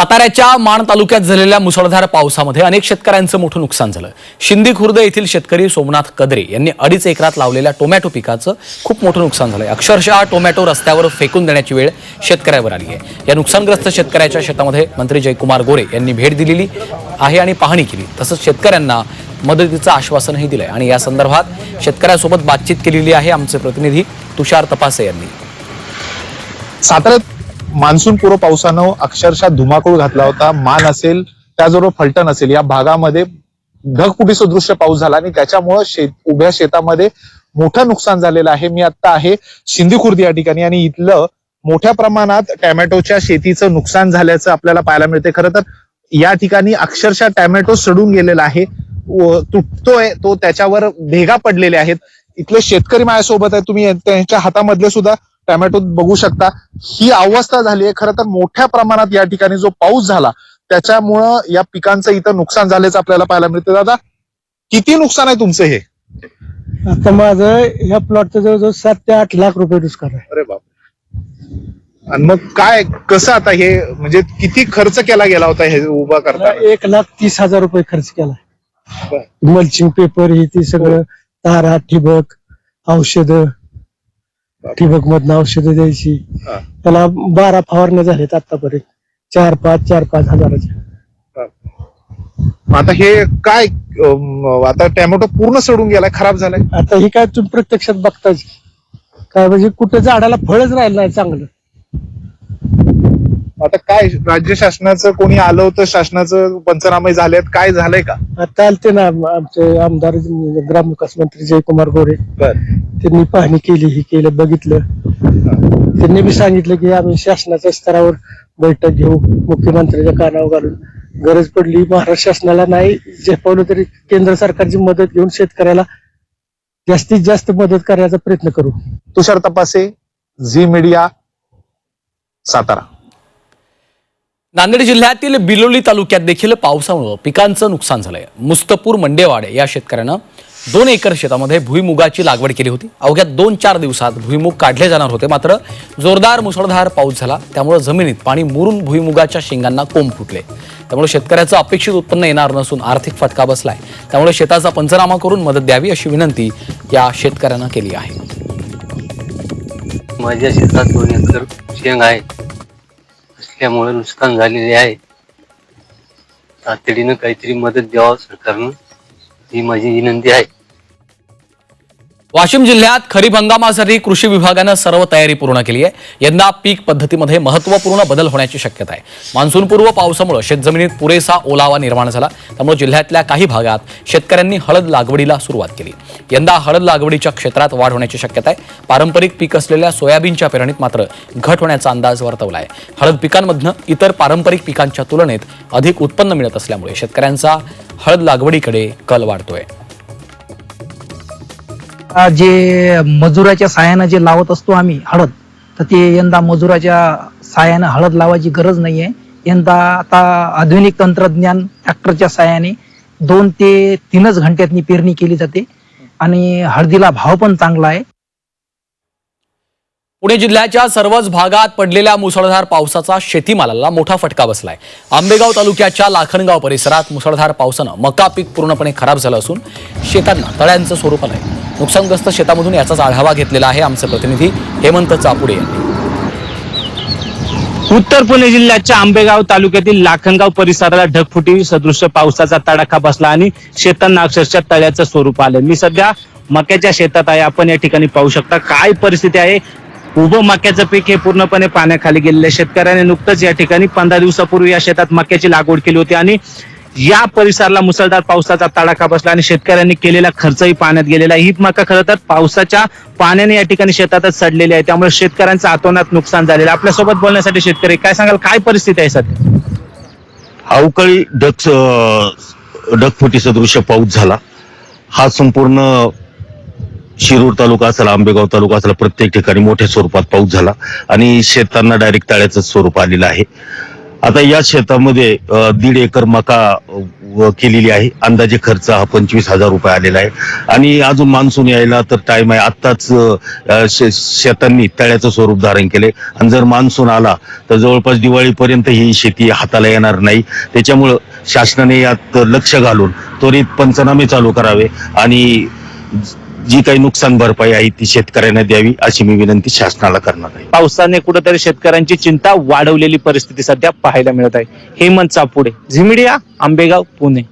साताऱ्याच्या माण तालुक्यात झालेल्या मुसळधार पावसामध्ये अनेक शेतकऱ्यांचं मोठं नुकसान झालं. शिंदी खुर्द येथील शेतकरी सोमनाथ कदरे यांनी अडीच एकरात लावलेल्या टोमॅटो पिकाचं खूप मोठं नुकसान झालंय. अक्षरशः टोमॅटो रस्त्यावर फेकून देण्याची वेळ शेतकऱ्यावर आली आहे. या नुकसानग्रस्त शेतकऱ्याच्या शेतामध्ये मंत्री जयकुमार गोरे यांनी भेट दिलेली आहे आणि पाहणी केली. तसंच शेतकऱ्यांना मदतीचं आश्वासनही दिलंय. आणि या संदर्भात शेतकऱ्यासोबत बातचीत केलेली आहे आमचे प्रतिनिधी तुषार तपासे यांनी. साताऱ्यात मान्सून पूर्व पावसानं अक्षरशः धुमाकूळ घातला होता मान असेल त्याचबरोबर फलटण असेल. या भागामध्ये ढगपुटी सदृश्य पाऊस झाला आणि त्याच्यामुळं शेत उभ्या शेतामध्ये मोठं नुकसान झालेलं आहे. मी आता आहे शिंदी खुर्द या ठिकाणी आणि इथलं मोठ्या प्रमाणात टॅमॅटोच्या शेतीचं नुकसान झाल्याचं आपल्याला पाहायला मिळते खरं तर या ठिकाणी अक्षरशः टॅमॅटो सडून गेलेला आहे. तुटतोय तो त्याच्यावर भेगा पडलेले आहेत. इथले शेतकरी माझ्यासोबत आहे तुम्ही त्यांच्या हातामधले सुद्धा टॅमॅटो बघू शकता. ही अवस्था झाली आहे. खरं तर मोठ्या प्रमाणात या ठिकाणी जो पाऊस झाला त्याच्यामुळं या पिकांचं इथं नुकसान झाल्याचं आपल्याला पाहायला मिळतं. दादा किती नुकसान आहे तुमचं हे? आता माझं या प्लॉटचं जवळजवळ सात ते आठ लाख रुपये नुकसान आहे. अरे बाप. आणि मग काय कसं आता हे म्हणजे किती खर्च केला गेला होता हे उभा मला करता एक लाख तीस हजार रुपये खर्च केला. मल्चिंग पेपर हे ते सगळं तारा ठिबक औषध ठिबक मधनं औषधं द्यायची. हा. त्याला बारा फवारण्या झाल्यात आतापर्यंत. चार पाच चार पाच हजाराच्या. आता हे काय आता टॅमॅटो पूर्ण सडून गेलाय खराब झालाय? आता ही काय तुम्ही प्रत्यक्षात बघताच काय म्हणजे कुठं झाडाला फळच राहिलं नाही चांगलं. आता काय राज्य शासनाचं कोणी आलं होतं शासनाचं पंचनामे झालेत काय झालंय का? आता आलते ना आम- आमचे आमदार ग्रामविकास मंत्री जयकुमार गोरे. बर. त्यांनी पाहणी केली ही केलं बघितलं. त्यांनी बी सांगितलं की आम्ही शासनाच्या स्तरावर बैठक घेऊ मुख्यमंत्र्यांच्या कानावर घालून. गरज पडली महाराष्ट्र शासनाला नाही झेपवलं तरी केंद्र सरकारची मदत घेऊन शेतकऱ्याला जास्तीत जास्त मदत करण्याचा प्रयत्न करू. Tushar Tapase Zee media Satara. Nanded जिल्ह्यातील बिलोली तालुक्यात देखील पावसामुळे पिकांचं नुकसान झालंय. मुस्तपूर मंडेवाडे या शेतकऱ्यानं दोन एकर शेतामध्ये भुईमुगाची लागवड केली होती. अवघ्या दोन चार दिवसात भुईमुग काढले जाणार होते. मात्र जोरदार मुसळधार पाऊस झाला. त्यामुळे जमिनीत पाणी मुरून भुईमुगाच्या शेंगांना कोंब फुटले. त्यामुळे शेतकऱ्याचं अपेक्षित उत्पन्न येणार नसून आर्थिक फटका बसलाय. त्यामुळे शेताचा पंचनामा करून मदत द्यावी अशी विनंती या शेतकऱ्यांना केली आहे. माझ्या शेतात दोन एकर शेंग आहे. असल्यामुळे नुकसान झालेले आहे. तातडीनं काहीतरी मदत द्यावं सरकारनं. ही माझी विनंती आहे वाशिम जिल्ह्यात खरीप हंगामासाठी कृषी विभागानं सर्व तयारी पूर्ण केली आहे. यंदा पीक पद्धतीमध्ये महत्त्वपूर्ण बदल होण्याची शक्यता आहे. मान्सूनपूर्व पावसामुळे शेतजमिनीत पुरेसा ओलावा निर्माण झाला. त्यामुळे जिल्ह्यातल्या काही भागात शेतकऱ्यांनी हळद लागवडीला सुरुवात केली. यंदा हळद लागवडीच्या क्षेत्रात वाढ होण्याची शक्यता आहे. पारंपरिक पीक असलेल्या सोयाबीनच्या पेरणीत मात्र घट होण्याचा अंदाज वर्तवला आहे हळद पिकांमधनं इतर पारंपरिक पिकांच्या तुलनेत अधिक उत्पन्न मिळत असल्यामुळे शेतकऱ्यांचा हळद लागवडीकडे कल वाढतोय. जे मजुराच्या साहाय्यानं जे लावत असतो आम्ही हळद तर ते यंदा मजुराच्या साहाय्यानं हळद लावायची गरज नाहीये. यंदा आता आधुनिक तंत्रज्ञान ट्रॅक्टरच्या साहाय्याने दोन ते तीनच घंट्यातनी पेरणी केली जाते आणि हळदीला भाव पण चांगला आहे. पुणे जिल्ह्याच्या सर्वच भागात पडलेल्या मुसळधार पावसाचा शेतीमालाला मोठा फटका बसलाय. आंबेगाव तालुक्याच्या लाखनगाव परिसरात मुसळधार पावसानं मका पीक पूर्णपणे खराब झालं असून शेतांना तळ्यांचं स्वरूप आलंय नुकसानग्रस्त शेतामधून याचाच आढावा घेतलेला आहे आमचे प्रतिनिधी हेमंत चापुडे यांनी. उत्तर पुणे जिल्ह्याच्या आंबेगाव तालुक्यातील लाखनगाव परिसराला ढगफुटी सदृश्य पावसाचा तडाखा बसला आणि शेतांना अक्षरशः तळ्याचं स्वरूप आलं. मी सध्या मक्याच्या शेतात आहे. आपण या ठिकाणी पाहू शकता काय परिस्थिती आहे. उभं मक्याचं पीक हे पूर्णपणे पाण्याखाली गेलेलं आहे. शेतकऱ्याने नुकतंच या ठिकाणी पंधरा दिवसापूर्वी या शेतात मक्याची लागवड केली होती आणि या परिसराला मुसळधार पावसाचा तडाखा बसला आणि शेतकऱ्यांनी केलेला खर्चही पाण्यात गेलेला आहे. ही मका खरं तर पावसाच्या पाण्याने या ठिकाणी शेतातच सडलेली आहे. त्यामुळे शेतकऱ्यांचं आतोनात नुकसान झालेलं आपल्यासोबत बोलण्यासाठी शेतकरी काय सांगाल? काय परिस्थिती आहे सध्या? अवकाळी ढग ढगफुटी दृश्य पाऊस झाला. हा संपूर्ण शिरूर तालुका असेल आंबेगाव तालुका असेल प्रत्येक ठिकाणी मोठ्या स्वरूपात पाऊस झाला आणि शेतांना डायरेक्ट तळ्याचं स्वरूप आलेलं आहे. आता या शेतामध्ये दीड एकर मका व केलेली आहे. अंदाजे खर्च हा पंचवीस हजार रुपये आलेला आहे. आणि अजून मान्सून यायला तर टाइम आहे. आत्ताच शे- शेतांनी तळ्याचं स्वरूप धारण केले. आणि जर मान्सून आला तर जवळपास दिवाळीपर्यंत ही शेती हाताला येणार नाही. त्याच्यामुळं शासनाने यात लक्ष घालून त्वरित पंचनामे चालू करावे आणि जी काही नुकसान भरपाई आहे ती शेतकऱ्यांना द्यावी अशी मी विनंती शासनाला करणार आहे. पावसाने कुठेतरी शेतकऱ्यांची चिंता वाढवलेली परिस्थिती सध्या पाहायला मिळत आहे. हेमंत चापुडे झिमिडिया आंबेगाव पुणे.